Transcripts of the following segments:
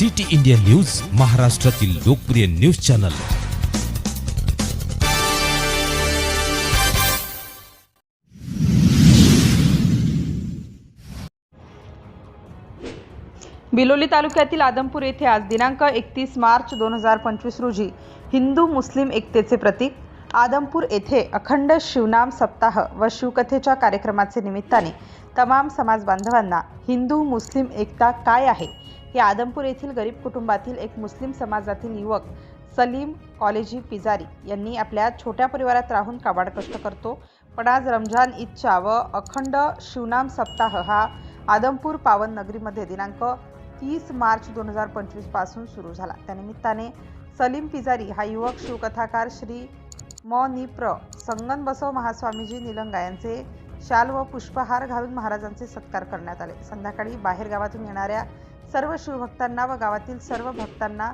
City India news महाराष्ट्रातील लोकप्रिय news channel. Biloli तालुक्यातील आदमपूर येथे आज दिनांक एकतीस मार्च दोन हजार पंचवीस रोजी हिंदू मुस्लिम एकतेचे प्रतीक आदमपूर येथे अखंड शिवनाम सप्ताह व शिवकथेच्या कार्यक्रमाचे निमित्ताने तमाम समाज बांधवांना हिंदू मुस्लिम एकता काय आहे? हे आदमपूर येथील गरीब कुटुंबातील एक मुस्लिम समाजातील युवक सलीम कॉलेजी पिजारी यांनी आपल्या छोट्या परिवारात राहून काबाड कष्ट करतो. पण आज रमजान ईदच्या व अखंड शिवनाम सप्ताह हा आदमपूर पावन नगरीमध्ये दिनांक तीस मार्च दोन हजार पंचवीसपासून सुरू झाला. त्यानिमित्ताने सलीम पिजारी हा युवक शिवकथाकार श्री म. निप्र संगन बसव महास्वामीजी निलंगा यांचे शाल व पुष्पहार घालून महाराजांचे सत्कार करण्यात आले. संध्याकाळी बाहेर गावातून येणाऱ्या सर्व शिवभक्तांना व गावातील सर्व भक्तांना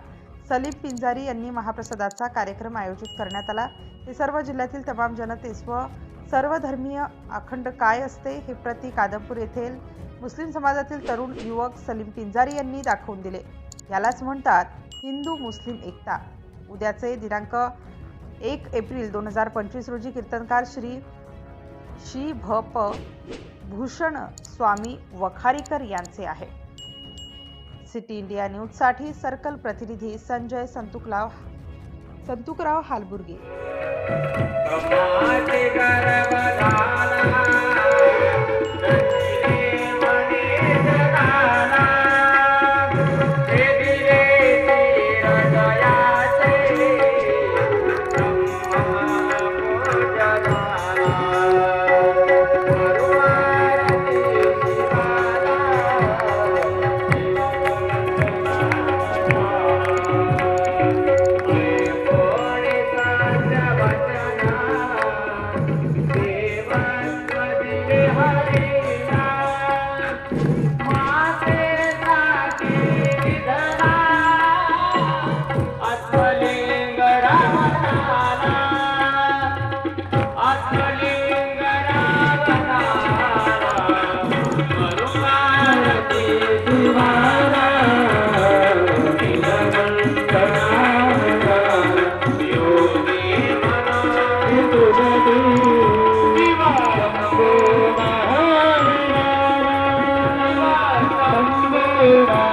सलीम पिंजारी यांनी महाप्रसादाचा कार्यक्रम आयोजित करण्यात आला. हे सर्व जिल्ह्यातील तमाम जनतेस व सर्वधर्मीय अखंड काय असते हे प्रति कादंपूर येथील मुस्लिम समाजातील तरुण युवक सलीम पिंजारी यांनी दाखवून दिले. यालाच म्हणतात हिंदू मुस्लिम एकता. उद्याचे दिनांक एक एप्रिल दोन हजार पंचवीस रोजी कीर्तनकार श्री श्री भ प भूषण स्वामी वखारीकर यांचे आहे. सिटी इंडिया न्यूजसाठी सर्कल प्रतिनिधी संजय संतुकराव संतुकराव हालबुर्गे. Thank you.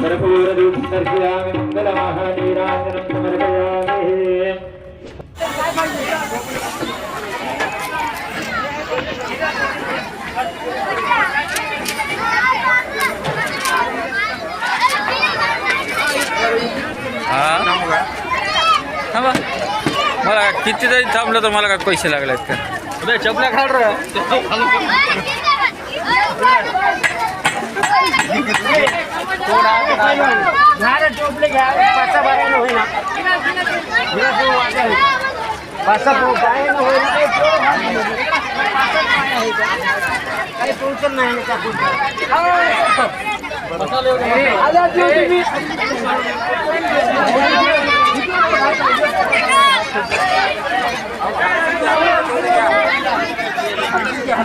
कर्पूरदीपदर्शयामि मङ्गलमाहनीराजनं समर्पयामि हा थांबा मला किती जरी थांबलं तर मला काय पैसे लागलेत का चपला खाल झाडं टोपले घ्या पाचा बायानं होईना पाचा बायानं होईना काही पोरं नाही. का? काही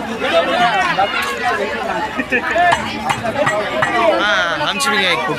टेन्शन नाही त्या आल्या तुम्ही आमची बी एक खूप